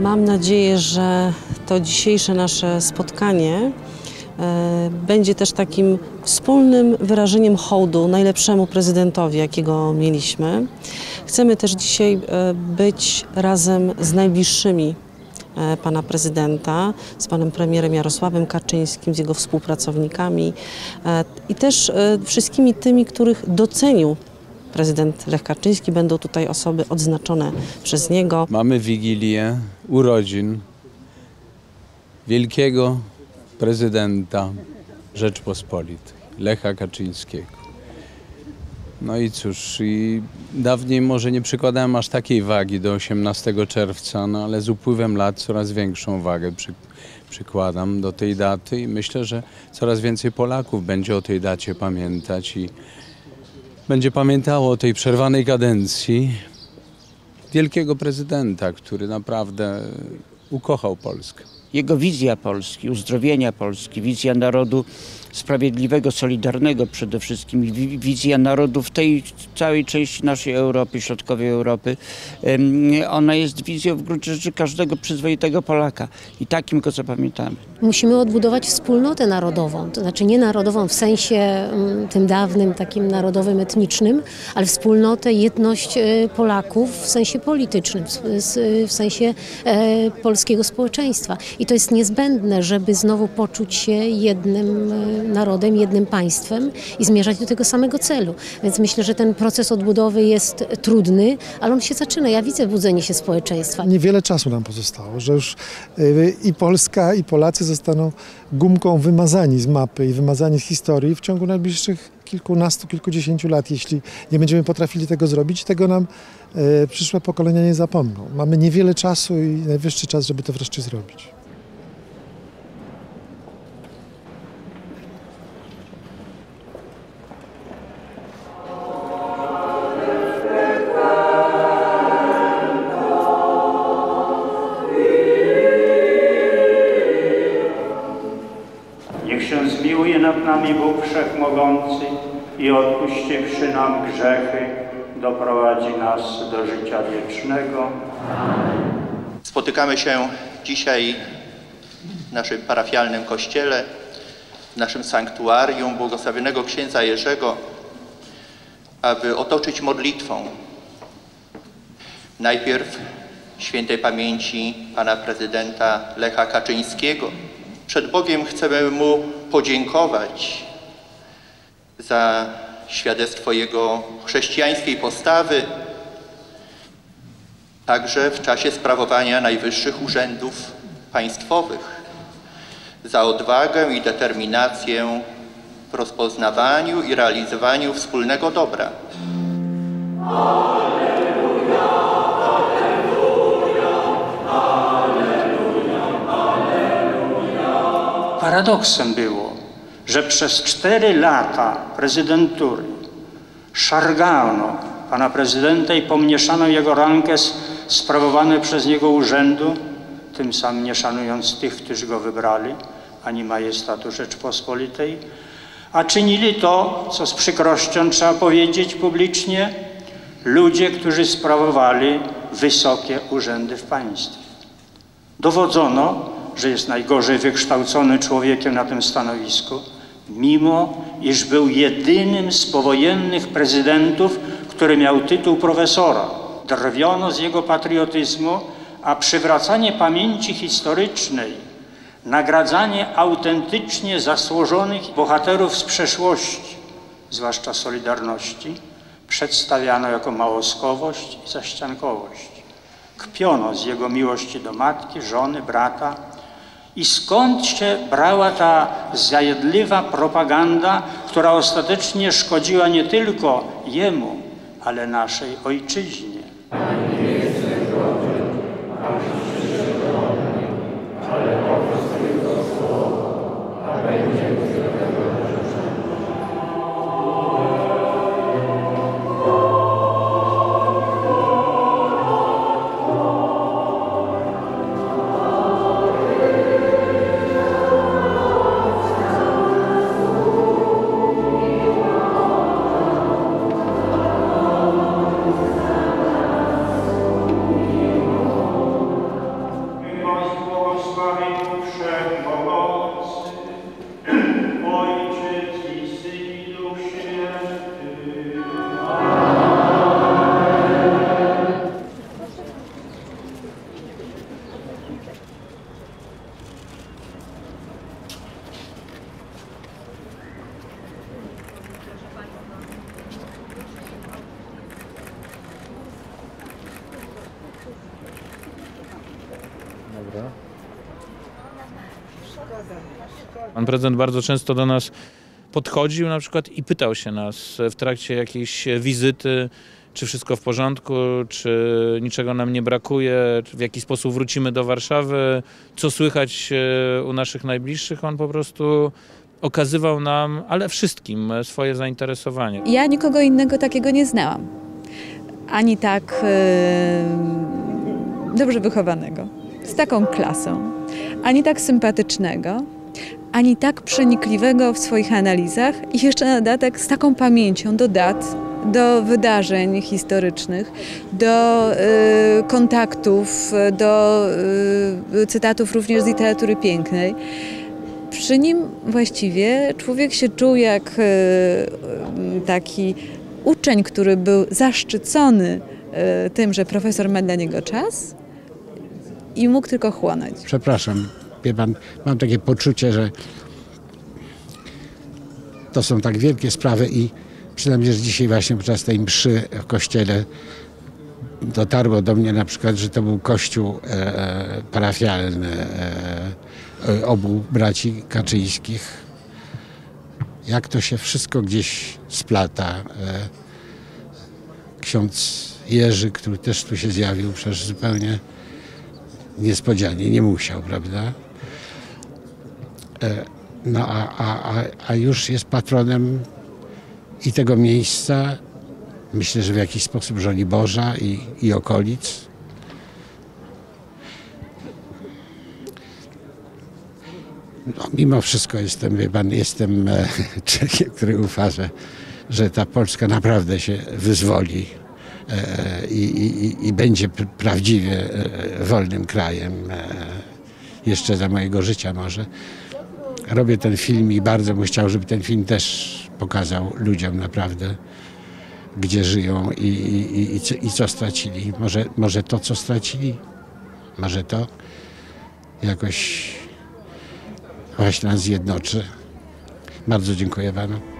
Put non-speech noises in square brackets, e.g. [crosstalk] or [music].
Mam nadzieję, że to dzisiejsze nasze spotkanie e, będzie też takim wspólnym wyrażeniem hołdu najlepszemu prezydentowi, jakiego mieliśmy. Chcemy też dzisiaj e, być razem z najbliższymi e, pana prezydenta, z panem premierem Jarosławem Kaczyńskim, z jego współpracownikami i też wszystkimi tymi, których docenił prezydent Lech Kaczyński. Będą tutaj osoby odznaczone przez niego. Mamy Wigilię urodzin wielkiego prezydenta Rzeczpospolitej, Lecha Kaczyńskiego. No i cóż, i dawniej może nie przykładałem aż takiej wagi do 18 czerwca, no ale z upływem lat coraz większą wagę przy, przykładam do tej daty i myślę, że coraz więcej Polaków będzie o tej dacie pamiętać i będzie pamiętało o tej przerwanej kadencji wielkiego prezydenta, który naprawdę ukochał Polskę. Jego wizja Polski, uzdrowienia Polski, wizja narodu sprawiedliwego, solidarnego przede wszystkim, wi- wizja narodu w tej całej części naszej Europy, środkowej Europy, ona jest wizją w gruncie rzeczy każdego przyzwoitego Polaka i takim go zapamiętamy. Musimy odbudować wspólnotę narodową, to znaczy nie narodową w sensie mm, tym dawnym, takim narodowym, etnicznym, ale wspólnotę, jedność e, Polaków w sensie politycznym, w, sensie e, polskiego społeczeństwa. I to jest niezbędne, żeby znowu poczuć się jednym narodem, jednym państwem i zmierzać do tego samego celu. Więc myślę, że ten proces odbudowy jest trudny, ale on się zaczyna. Ja widzę budzenie się społeczeństwa. Niewiele czasu nam pozostało, że już y, i Polska, i Polacy zostaną gumką wymazani z mapy i wymazani z historii w ciągu najbliższych kilkunastu, kilkudziesięciu lat. Jeśli nie będziemy potrafili tego zrobić, tego nam y, przyszłe pokolenia nie zapomną. Mamy niewiele czasu i najwyższy czas, żeby to wreszcie zrobić. Nami Bóg Wszechmogący i odpuściwszy nam grzechy, doprowadzi nas do życia wiecznego. Spotykamy się dzisiaj w naszym parafialnym kościele, w naszym sanktuarium błogosławionego księdza Jerzego, aby otoczyć modlitwą najpierw świętej pamięci pana prezydenta Lecha Kaczyńskiego. Przed Bogiem chcemy mu podziękować za świadectwo jego chrześcijańskiej postawy, także w czasie sprawowania najwyższych urzędów państwowych, za odwagę i determinację w rozpoznawaniu i realizowaniu wspólnego dobra. Paradoksem było, że przez cztery lata prezydentury szargano pana prezydenta i pomniejszano jego rangę z sprawowanej przez niego urzędu, tym samym nie szanując tych, którzy go wybrali, ani majestatu Rzeczpospolitej, a czynili to, co z przykrością trzeba powiedzieć publicznie, ludzie, którzy sprawowali wysokie urzędy w państwie. Dowodzono, że jest najgorzej wykształcony człowiekiem na tym stanowisku, mimo iż był jedynym z powojennych prezydentów, który miał tytuł profesora. Drwiono z jego patriotyzmu, a przywracanie pamięci historycznej, nagradzanie autentycznie zasłużonych bohaterów z przeszłości, zwłaszcza Solidarności, przedstawiano jako małoskowość i zaściankowość. Kpiono z jego miłości do matki, żony, brata. I skąd się brała ta zajedliwa propaganda, która ostatecznie szkodziła nie tylko jemu, ale naszej ojczyźnie? Pan prezydent bardzo często do nas podchodził na przykład i pytał się nas w trakcie jakiejś wizyty, czy wszystko w porządku, czy niczego nam nie brakuje, w jaki sposób wrócimy do Warszawy, co słychać e, u naszych najbliższych. On po prostu okazywał nam, ale wszystkim, e, swoje zainteresowanie. Ja nikogo innego takiego nie znałam. Ani tak e, dobrze wychowanego, z taką klasą, ani tak sympatycznego, ani tak przenikliwego w swoich analizach i jeszcze na dodatek z taką pamięcią do dat, do wydarzeń historycznych, do e, kontaktów, do e, cytatów również z literatury pięknej. Przy nim właściwie człowiek się czuł jak e, taki uczeń, który był zaszczycony e, tym, że profesor ma dla niego czas i mógł tylko chłonąć. Przepraszam, wie pan, mam takie poczucie, że to są tak wielkie sprawy i przynajmniej, że dzisiaj właśnie podczas tej mszy w kościele dotarło do mnie na przykład, że to był kościół e, parafialny e, e, obu braci Kaczyńskich. Jak to się wszystko gdzieś splata. E, ksiądz Jerzy, który też tu się zjawił, przecież zupełnie niespodzianie, nie musiał, prawda? E, No a, a, a, już jest patronem i tego miejsca, myślę, że w jakiś sposób Żoliborza i, i okolic. No, mimo wszystko jestem, wie pan, jestem e, [laughs] człowiekiem, który ufa, że, że ta Polska naprawdę się wyzwoli i, i, i będzie prawdziwie e, wolnym krajem. E, jeszcze za mojego życia może. Robię ten film i bardzo bym chciał, żeby ten film też pokazał ludziom naprawdę, gdzie żyją i, i, i, co, i co stracili. Może, może to, co stracili, może to jakoś właśnie nas zjednoczy. Bardzo dziękuję panu.